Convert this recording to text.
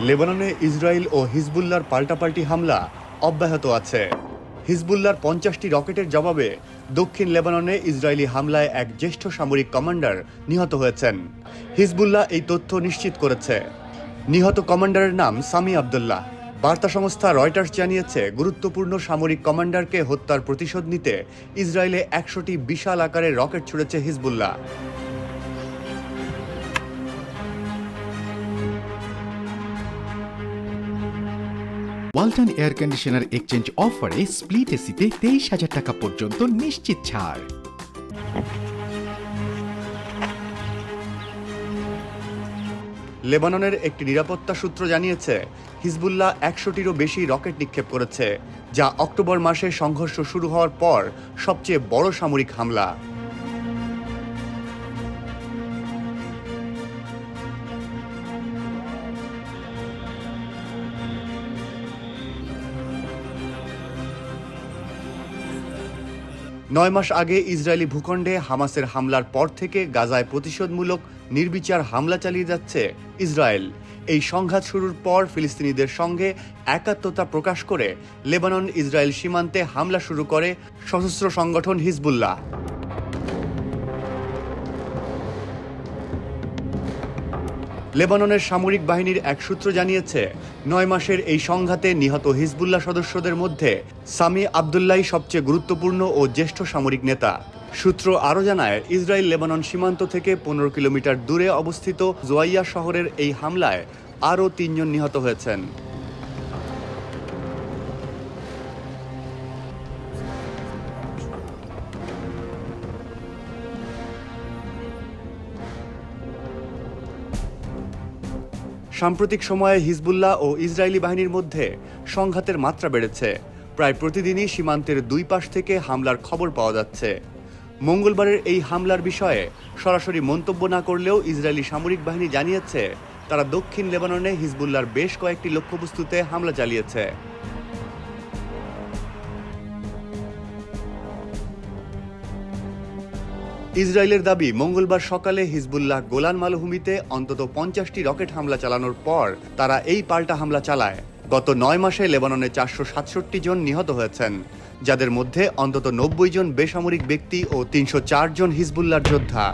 লেবাননে ইসরায়েল ও হিজবুল্লার পাল্টাপাল্টি হামলা অব্যাহত আছে। হিজবুল্লার পঞ্চাশটি রকেটের জবাবে দক্ষিণ লেবাননে ইসরায়েলি হামলায় এক জ্যেষ্ঠ সামরিক কমান্ডার নিহত হয়েছেন। হিজবুল্লাহ এই তথ্য নিশ্চিত করেছে। নিহত কমান্ডারের নাম সামি আবদুল্লাহ। বার্তা সংস্থা রয়টার্স জানিয়েছে, গুরুত্বপূর্ণ সামরিক কমান্ডারকে হত্যার প্রতিশোধ নিতে ইসরায়েলে একশোটি বিশাল আকারের rocket ছুড়েছে Hezbollah. Walton air conditioner exchange অফারে স্প্লিট এসিতে তেইশ হাজার টাকা পর্যন্ত নিশ্চিত ছাড়। লেবাননের একটি নিরাপত্তা সূত্র জানিয়েছে, হিজবুল্লাহ একশোটিরও বেশি রকেট নিক্ষেপ করেছে, যা অক্টোবর মাসে সংঘর্ষ শুরু হওয়ার পর সবচেয়ে বড় সামরিক হামলা। নয় মাস আগে ইসরায়েলি ভূখণ্ডে হামাসের হামলার পর থেকে গাজায় প্রতিশোধমূলক নির্বিচার হামলা চালিয়ে যাচ্ছে ইসরায়েল। এই সংঘাত শুরুর পর ফিলিস্তিনিদের সঙ্গে একাত্মতা প্রকাশ করে লেবানন ইসরায়েল সীমান্তে হামলা শুরু করে সশস্ত্র সংগঠন হিজবুল্লাহ। লেবাননের সামরিক বাহিনীর এক সূত্র জানিয়েছে, নয় মাসের এই সংঘাতে নিহত হিজবুল্লাহ সদস্যদের মধ্যে সামি আবদুল্লাহ সবচেয়ে গুরুত্বপূর্ণ ও জ্যেষ্ঠ সামরিক নেতা। সূত্র আরও জানায়, ইসরায়েল লেবানন সীমান্ত থেকে পনেরো কিলোমিটার দূরে অবস্থিত জোয়াইয়া শহরের এই হামলায় আরও তিনজন নিহত হয়েছেন। সাম্প্রতিক সময়ে হিজবুল্লাহ ও ইসরায়েলি বাহিনীর মধ্যে সংঘাতের মাত্রা বেড়েছে। প্রায় প্রতিদিনই সীমান্তের দুই পাশ থেকে হামলার খবর পাওয়া যাচ্ছে। মঙ্গলবারের এই হামলার বিষয়ে সরাসরি মন্তব্য না করলেও ইসরায়েলি সামরিক বাহিনী জানিয়েছে, তারা দক্ষিণ লেবাননে হিজবুল্লার বেশ কয়েকটি লক্ষ্যবস্তুতে হামলা চালিয়েছে। ইসরায়েলের দাবি, মঙ্গলবার সকালে হিজবুল্লাহ গোলান মালভূমিতে অন্তত পঞ্চাশটি রকেট হামলা চালানোর পর তারা এই পাল্টা হামলা চালায়। গত নয় মাসে লেবাননে চারশো সাতষট্টি জন নিহত হয়েছেন, যাদের মধ্যে অন্তত নব্বই জন বেসামরিক ব্যক্তি ও তিনশো জন হিজবুল্লাহর যোদ্ধা।